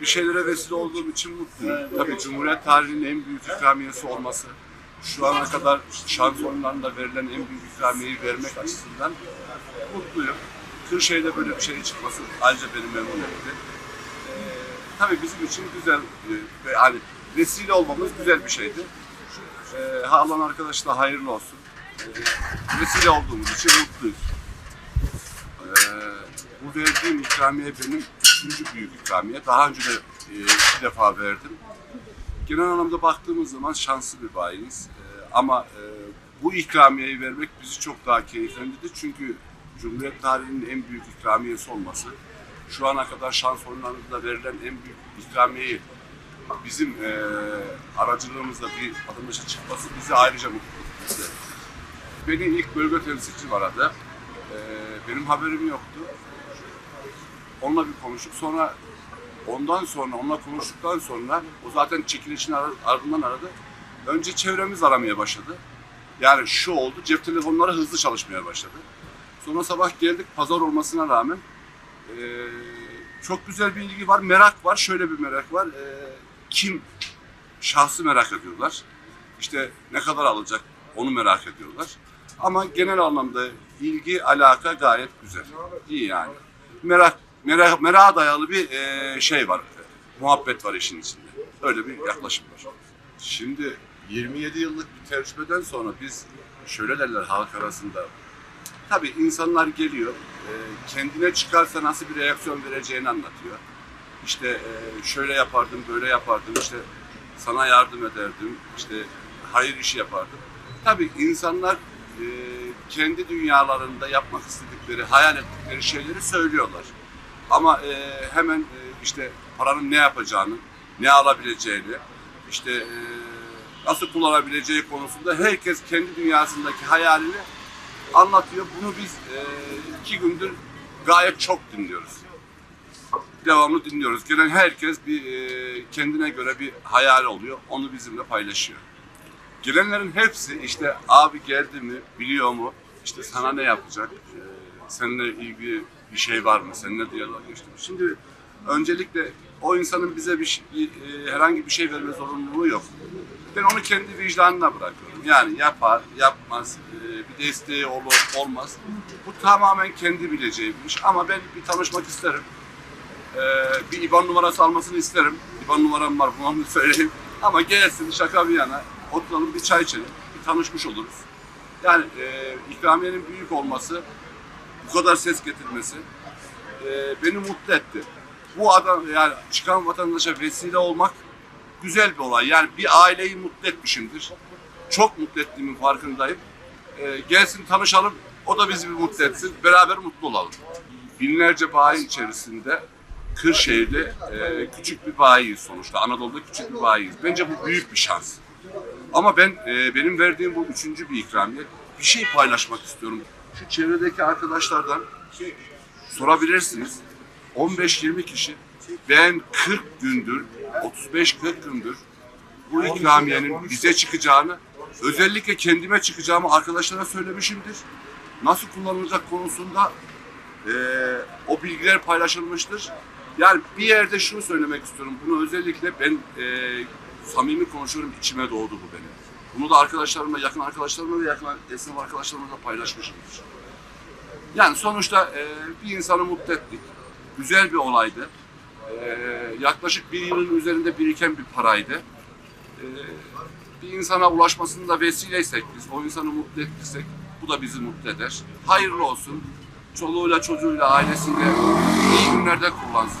bir şeylere vesile olduğum için mutluyum. Tabii Cumhuriyet tarihinin en büyük ikramiyesi olması, şu ana kadar şans oyunlarında verilen en büyük ikramiyeyi vermek açısından mutluyum. Kırşehir'de böyle bir şey çıkması ayrıca beni memnun etti. Ee, tabii bizim için güzel e, ve hani vesile olmamız güzel bir şeydi. Ee, Haalan arkadaşla hayırlı olsun. Ee, vesile olduğumuz için mutluyuz. Ee, bu verdiğim ikramiye benim üçüncü büyük ikramiye. Daha önce de e, iki defa verdim. Genel anlamda baktığımız zaman şanslı bir bayiyiz. Ee, ama e, bu ikramiyeyi vermek bizi çok daha keyiflendirdi. Çünkü Cumhuriyet tarihinin en büyük ikramiyesi olması, şu ana kadar şans oyunlarında verilen en büyük ikramiyeyi bizim e, aracılığımızla bir vatandaşa çıkması bizi ayrıca mutlu etti. Beni ilk bölge temsilcim aradı. Ee, benim haberim yoktu. Onunla bir konuştuk. Sonra ondan sonra, onunla konuştuktan sonra o zaten çekilişin ar- ardından aradı. Önce çevremiz aramaya başladı. Yani şu oldu, cep telefonları hızlı çalışmaya başladı. Sonra sabah geldik, pazar olmasına rağmen ee, çok güzel bir ilgi var, merak var. Şöyle bir merak var. Ee, kim şahsı merak ediyorlar. İşte ne kadar alacak onu merak ediyorlar. Ama genel anlamda ilgi, alaka gayet güzel. İyi yani. Merak, merak, merak dayalı bir e, şey var. Muhabbet var işin içinde. Öyle bir yaklaşım var. Şimdi 27 yıllık bir tecrübeden sonra biz şöyle derler halk arasında. Tabii insanlar geliyor, e, kendine çıkarsa nasıl bir reaksiyon vereceğini anlatıyor. İşte e, şöyle yapardım, böyle yapardım, işte sana yardım ederdim, işte hayır işi yapardım. Tabii insanlar e, kendi dünyalarında yapmak istedikleri, hayal ettikleri şeyleri söylüyorlar. Ama e, hemen e, işte paranın ne yapacağını, ne alabileceğini, işte e, nasıl kullanabileceği konusunda herkes kendi dünyasındaki hayalini anlatıyor. Bunu biz e, iki gündür gayet çok dinliyoruz devamlı dinliyoruz. Gelen herkes bir e, kendine göre bir hayal oluyor. Onu bizimle paylaşıyor. Gelenlerin hepsi işte abi geldi mi, biliyor mu, işte sana ne yapacak, e, seninle ilgili bir şey var mı, seninle diyalog geçti mi? Şimdi öncelikle o insanın bize bir, şey- e, herhangi bir şey verme zorunluluğu yok. Ben onu kendi vicdanına bırakıyorum. Yani yapar, yapmaz, e, bir desteği olur, olmaz. Bu tamamen kendi bileceği bir iş. Ama ben bir tanışmak isterim. Ee, bir IBAN numarası almasını isterim. IBAN numaram var, bunu söyleyeyim. Ama gelsin şaka bir yana, oturalım bir çay içelim, bir tanışmış oluruz. Yani e, ikramiyenin büyük olması, bu kadar ses getirmesi e, beni mutlu etti. Bu adam yani çıkan vatandaşa vesile olmak güzel bir olay. Yani bir aileyi mutlu etmişimdir. Çok mutlu ettiğimin farkındayım. E, gelsin tanışalım, o da bizi bir mutlu etsin, beraber mutlu olalım. Binlerce bayi içerisinde Kırşehir'de e, küçük bir bayiyiz sonuçta. Anadolu'da küçük bir bayiyiz. Bence bu büyük bir şans. Ama ben e, benim verdiğim bu üçüncü bir ikramiye bir şey paylaşmak istiyorum. Şu çevredeki arkadaşlardan sorabilirsiniz. 15-20 kişi ben 40 gündür, 35-40 gündür bu ikramiyenin bize çıkacağını, özellikle kendime çıkacağımı arkadaşlara söylemişimdir. Nasıl kullanılacak konusunda e, o bilgiler paylaşılmıştır. Yani bir yerde şunu söylemek istiyorum. Bunu özellikle ben e, samimi konuşuyorum. içime doğdu bu benim. Bunu da arkadaşlarımla, yakın arkadaşlarımla ve yakın esnaf arkadaşlarımla da paylaşmışımdır. Yani sonuçta e, bir insanı mutlu ettik. Güzel bir olaydı. E, yaklaşık bir yılın üzerinde biriken bir paraydı. E, bir insana ulaşmasında vesileysek biz, o insanı mutlu ettiysek bu da bizi mutlu eder. Hayırlı olsun. Çoluğuyla, çocuğuyla, ailesiyle iyi günlerde kullansın.